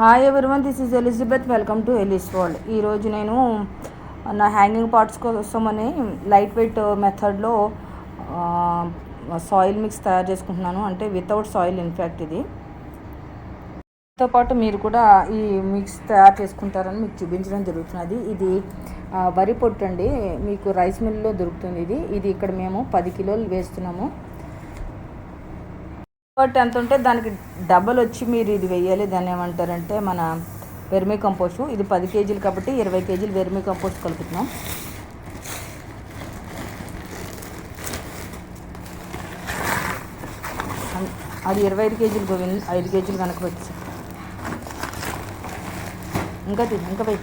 Hi everyone this is Elizabeth welcome to Eli's world ఈరోజు నేను నా హ్యాంగింగ్ పార్ట్స్ కోసమని లైట్ వెయిట్ మెథడ్లో సాయిల్ మిక్స్ తయారు చేసుకుంటున్నాను. అంటే వితౌట్ సాయిల్ ఇన్ఫ్యాక్ట్ ఇది. తో పాటు మీరు కూడా ఈ మిక్స్ తయారు చేసుకుంటారని మీకు చూపించడం జరుగుతున్నది. ఇది వరి పొట్టు అండి మీకు రైస్ మిల్లో దొరుకుతుంది ఇది. ఇది ఇక్కడ మేము పది కిలోలు వేస్తున్నాము. బట్ ఎంత ఉంటే దానికి డబల్ వచ్చి మీరు ఇది వెయ్యాలి దాన్ని ఏమంటారంటే మన వెర్మీ కంపోస్ట్. ఇది పది కేజీలు కాబట్టి ఇరవై కేజీలు వెర్మీ కంపోస్ట్ కలుపుతున్నాం. అది ఇరవై ఐదు కేజీలు గోవింద్ ఐదు కేజీలు కనుక వచ్చి. ఇంకా ఇంకా పోయి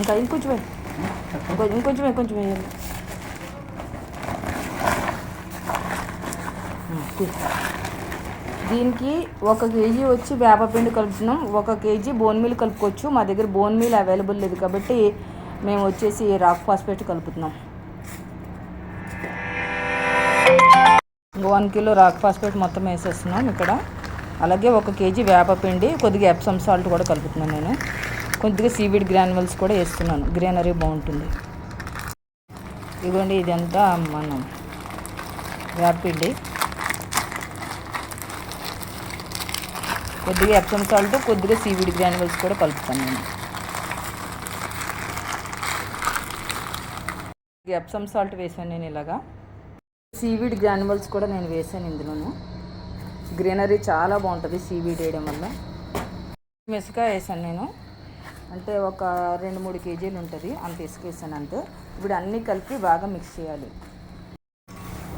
ఇంకా ఇంకొంచెమే వేయి. ఇంకో ఇంకొంచెం వేయాలి దీనికి ఒక కేజీ వచ్చి వేపపిండి కలుపుతున్నాం. ఒక కేజీ బోన్ మీల్ కలుపుకోవచ్చు. మా దగ్గర బోన్ మీల్ అవైలబుల్ లేదు కాబట్టి మేము వచ్చేసి రాక్ ఫాస్ఫేట్ కలుపుతున్నాం. వన్ కిలో రాక్ ఫాస్ఫేట్ మొత్తం వేసేస్తున్నాం ఇక్కడ. అలాగే ఒక కేజీ వేపపిండి కొద్దిగా ఎప్సమ్ సాల్ట్ కూడా కలుపుతున్నాను నేను. కొద్దిగా సీవీడ్ గ్రాన్యువల్స్ కూడా వేస్తున్నాను. గ్రీనరీ బాగుంటుంది. ఇదిగోండి ఇదంతా మనం వేపపిండి కొద్దిగా ఎప్సమ్ సాల్ట్ కొద్దిగా సీవీడ్ గ్రాన్యువల్స్ కూడా కలుపుతాను నేను. ఎప్సమ్ సాల్ట్ వేసాను నేను ఇలాగా. సీవీడ్ గ్రాన్యువల్స్ కూడా నేను వేసాను ఇందులోను. గ్రీనరీ చాలా బాగుంటుంది సీవీడ్ వేయడం వల్ల. ఇసుక వేసాను నేను. అంటే ఒక రెండు మూడు కేజీలు ఉంటుంది. అంత ఇసుకేసాను అంతే ఇప్పుడు అన్నీ కలిపి బాగా మిక్స్ చేయాలి.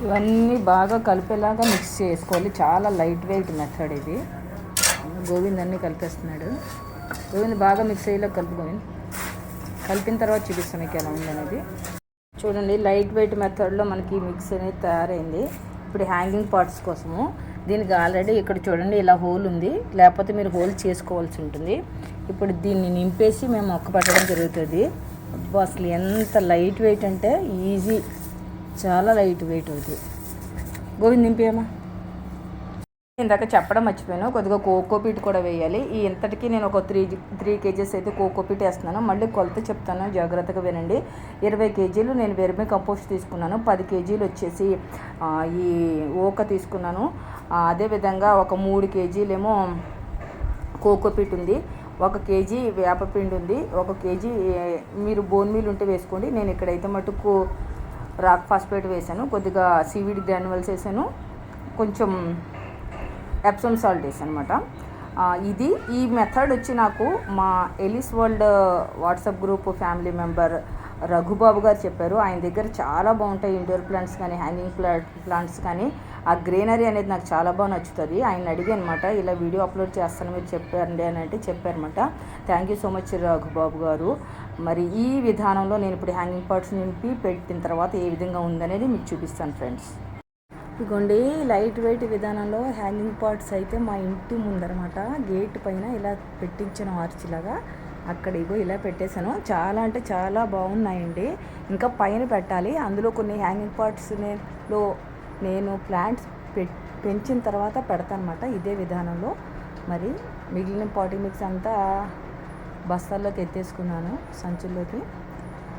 ఇవన్నీ బాగా కలిపేలాగా మిక్స్ చేసుకోవాలి. చాలా లైట్ వెయిట్ మెథడ్ ఇది. గోవింద్ అన్నీ కలిపేస్తున్నాడు. గోవింద్ బాగా మిక్స్ అయ్యేలా కలుపు గోవింద్. కలిపిన తర్వాత చూపిస్తాను మీకు ఎలా ఉందనేది. చూడండి లైట్ వెయిట్ మెథడ్లో మనకి మిక్స్ అనేది తయారైంది. ఇప్పుడు హ్యాంగింగ్ పార్ట్స్ కోసము దీనికి ఆల్రెడీ ఇక్కడ చూడండి ఇలా హోల్ ఉంది. లేకపోతే మీరు హోల్ చేసుకోవాల్సి ఉంటుంది. ఇప్పుడు దీన్ని నింపేసి మేము మొక్క పెట్టడం జరుగుతుంది. అబ్బా అసలు ఎంత లైట్ వెయిట్ అంటే ఈజీ. చాలా లైట్ వెయిట్ అవుతుంది గోవింద్ నింపేయమ్మా. ఇందాక చెప్పడం మర్చిపోయాను. కొద్దిగా కోకోపీట్ కూడా వేయాలి. ఈ ఇంతటికి నేను ఒక త్రీ త్రీ కేజెస్ అయితే కోకోపీట్ వేస్తున్నాను. మళ్ళీ కొలత చెప్తాను. జాగ్రత్తగా వినండి. ఇరవై కేజీలు నేను వెర్మి కంపోస్ట్ తీసుకున్నాను. పది కేజీలు వచ్చేసి ఈ ఓక తీసుకున్నాను. అదేవిధంగా ఒక మూడు కేజీలేమో కోకోపీట్ ఉంది. ఒక కేజీ వేపపిండి ఉంది. ఒక కేజీ మీరు బోన్ మీల్ ఉంటే వేసుకోండి. నేను ఇక్కడైతే మటుకు రాక్ ఫాస్ఫేట్ వేసాను కొద్దిగా సీవీడ్ గ్రాన్యువల్స్ వేసాను కొంచెం ఎప్సమ్ సాల్ట్ వేసి అనమాట ఇది ఈ మెథడ్ వచ్చి నాకు మా Eli's world WhatsApp group family member Raghubabu గారు చెప్పారు. ఆయన దగ్గర చాలా బాగుంటాయి ఇండోర్ ప్లాంట్స్ కానీ హ్యాంగింగ్ ప్లాంట్ ప్లాంట్స్ కానీ. ఆ గ్రీనరీ అనేది నాకు చాలా బాగా నచ్చుతుంది. ఆయన అడిగి అనమాట ఇలా వీడియో అప్లోడ్ చేస్తాను మీరు చెప్పారండి అని అంటే చెప్పారనమాట thank you so much Raghubabu గారు. మరి ఈ విధానంలో నేను ఇప్పుడు హ్యాంగింగ్ పార్ట్స్ నింపి పెట్టిన తర్వాత ఏ విధంగా ఉందనేది మీకు చూపిస్తాను ఫ్రెండ్స్ ఇగోండి లైట్ వెయిట్ విధానంలో హ్యాంగింగ్ పార్ట్స్ అయితే మా ఇంటి ముందరమాట. గేట్ పైన ఇలా పెట్టించిన ఆర్చిలాగా అక్కడ ఇగో ఇలా పెట్టేశాను. చాలా అంటే చాలా బాగున్నాయండి. ఇంకా పైన పెట్టాలి. అందులో కొన్ని హ్యాంగింగ్ పార్ట్స్లో నేను ప్లాంట్స్ పె పెంచిన తర్వాత పెడతానమాట ఇదే విధానంలో. మరి మిగిలిన పాటి మిక్స్ అంతా బస్తాల్లోకి ఎత్తేసుకున్నాను సంచుల్లోకి.